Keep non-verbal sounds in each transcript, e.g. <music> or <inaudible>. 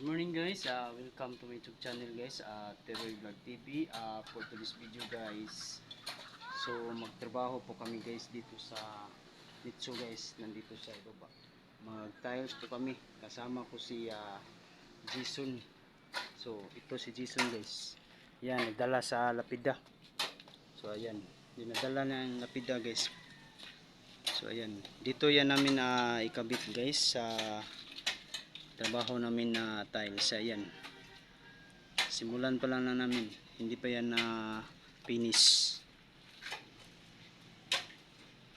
Good morning guys, uh, welcome to my YouTube channel guys, uh, Teroy Vlog TV. Uh, for today's video guys, so magtrabaho po kami guys dito sa Nitso guys, nandito sa ibaba. Mag-tiles po kami, kasama ko si uh, Jason. So ito si Jason guys. Yan, nagdala sa lapida. So ayan, dinadala ng lapida guys. So ayan, dito yan namin uh, ikabit guys sa trabaho namin na tiles. Ayan. Simulan pa lang na namin. Hindi pa yan na finish.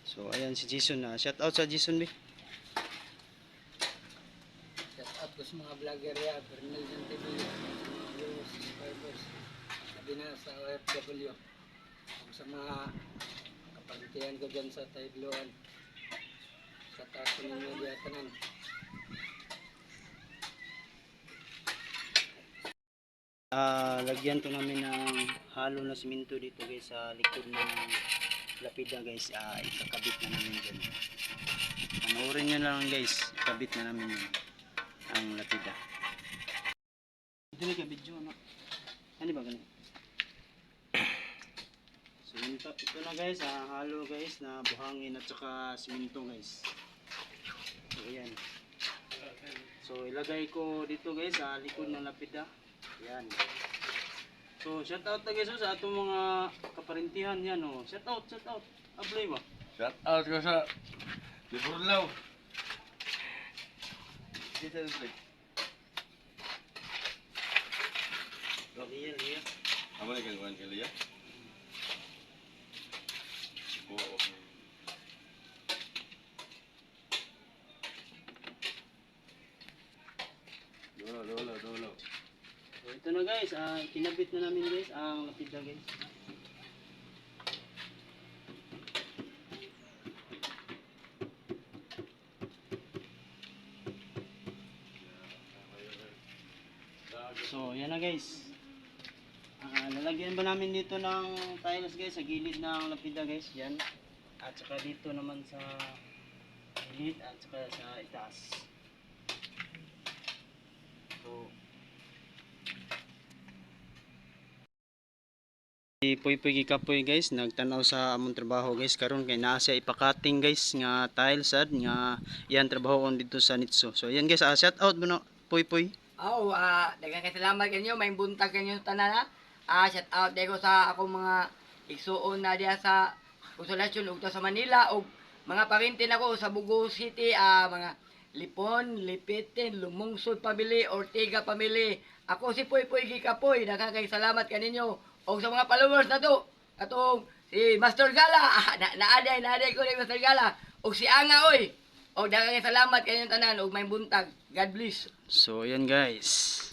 So ayan si Jason na shout out sa Jason be. Shout out ko sa mga vlogger ya, Bernal TV, yung subscribers, sabi na sa OFW, sa mga kapantiyan ko dyan sa Taigloan, sa taas ko ninyo diya tanan. Ah, lagyan to namin ng halo na simento dito guys sa likod ng lapida guys. Ah, ikakabit na namin dyan. Panoorin nyo lang guys. Ikabit na namin yun ang lapida. Ito na ka video no? ano ba ganun? <coughs> So ito, na guys ah, halo guys na buhangin at saka simento guys. So ayan. So ilagay ko dito guys sa likod ng lapida yan. So, shout out na guys oh, sa atong mga kaparintihan yan oh. Shout out, shout out. Ablay ba? Shout out ko sa Liburlaw. Dito. Liya, liya. Amo ni kang kuan ito na guys, ah, kinabit na namin guys ang lapida guys. So, yan na guys. Ah, lalagyan ba namin dito ng tiles guys sa gilid ng lapida guys, yan. At saka dito naman sa gilid at saka sa itaas. Si Puy Puy Kapoy guys, nagtanaw sa among trabaho guys karon kay naa siya ipakating guys nga tile sad nga yan trabaho kon dito sa Nitso. So yan guys, ah, shout out mo no Puy Puy. Oh, ah, daghang kay salamat kanyo, may buntag kanyo tanan ha. Ah, shout out dego sa akong mga igsuon na diha sa konsolasyon ug sa Manila ug mga parintin ako sa Bugo City, ah, mga Lipon, Lipitin, Lumungsod Pamili, Ortega Pamili. Ako si Poy Poy Gikapoy, daghang kay salamat kaninyo. O sa mga followers na to, atong si Master Gala, <laughs> na naaday, naaday ko ni Master Gala. O si Anga, oy. O daghang kay salamat kanyang tanan, ug may buntag. God bless. So yan guys.